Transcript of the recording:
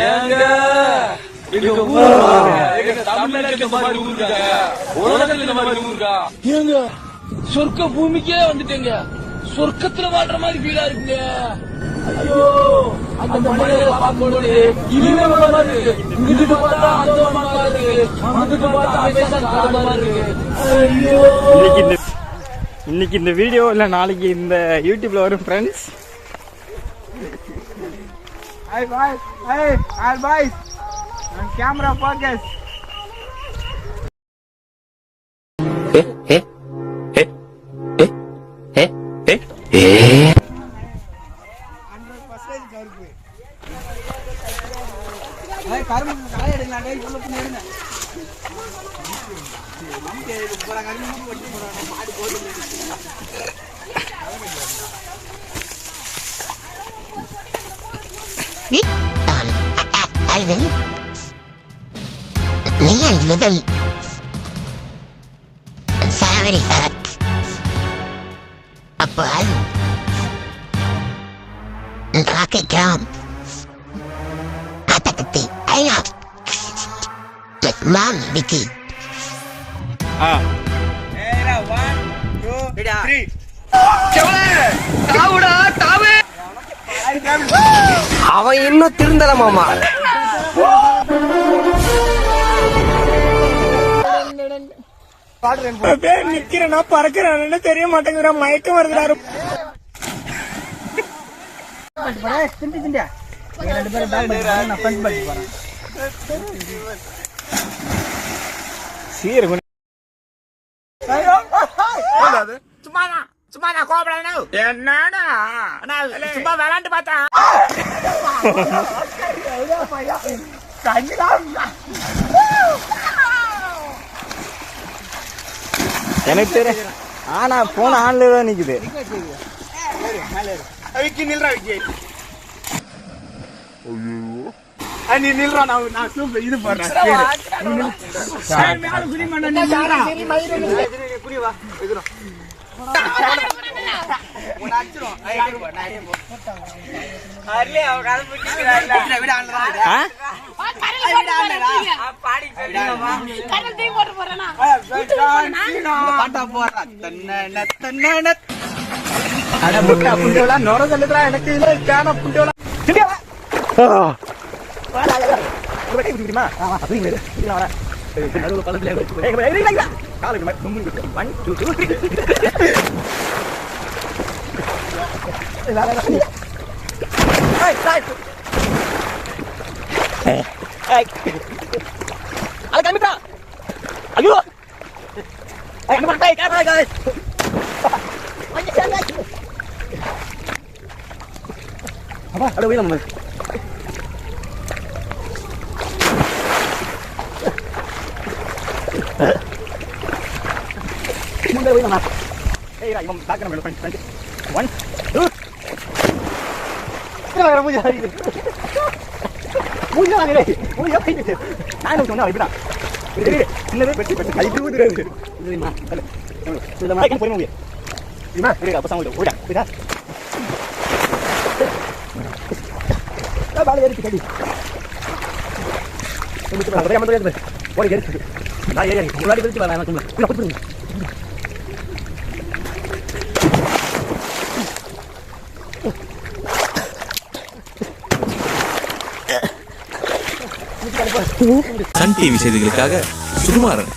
ஏங்க எங்க ஊர் எங்க தமிழ்நாட்டுல இந்த மாதிரி ஊருக்கா உலகத்துல இந்த மாதிரி ஊருக்கா ஏங்க. சொர்க்க பூமிக்கே வந்துட்டேங்க. சொர்க்கத்துல வாழ்ற மாதிரி ஃபீலா இருக்குங்க. ஐயோ அந்த மலையை பார்க்கும்போது இனிமே மாதிரி இங்கிட்டு பார்த்தா அந்த மாதிரி இருக்கு. அங்கிட்டு பார்த்தா அமேசான் காடு மாதிரி இருக்கு. ஐயோ. இன்னைக்கு இந்த இன்னைக்கு இந்த வீடியோ இல்லை நாளைக்கு இந்த யூடியூப்ல வரும் friends Hey guys, hey, all boys, on camera focus. Hundred percentage கருப்பு. ஏய், கரும்பு களை எடுங்களா? டேய் இவ்வளவு பின்ன எடுங்க. நமக்கு போறாங்க மாடு போட்டு Puis, euh, arrivé, Leon Saat Family Up. Above. Rocket Jump. Atakati. Hang up. With Mom Vicky. Ah. Era one, two, three. చెవులే తావుడా அவன் இன்னும் திருந்தல மாமா. நிக்கிறேனா பறக்கிறேன்னு தெரிய மாட்டேங்கிற மயக்கம் வருகிறாரு திண்டி திண்டியா நீங்க ரெண்டு பேரும் பேக் என்னடா? சும்மா விளாண்டு பார்த்தா. எனக்கு தெரியும் ஆனா போன் ஆன்ல தான் நிக்குது. விக்கி நில்றா விக்கி நீ நில்றா நான் நான் இது போடுறேன் வா, எதுரும். உன்னை அடிச்சிரும். ஏய், இல்ல. lại lại lại lại lại cái này mitra. Ayun. Ay, namatay ka na guys. Ano yan guys? Aba, alam mo naman. Mungkin dia boleh nak. Eh, rai, mom, tak kena melakukan. One மூஞ்சி மூஞ்சி மூஞ்சி நான் சொன்னா இப்படிதான் சின்னது பெற்று பெற்று கழித்து ஊதுறது இதுமா பொறுமை முடியாது இதுமா இருக்கா பசங்க விடு ஓடா இதா பாலை ஏறிச்சு கடி ஓடி ஏறிச்சு நான் ஏறி முன்னாடி பிரிச்சு வரேன் நான் சும்மா சன் டிவி செய்திகளுக்காக சுகுமாரன்.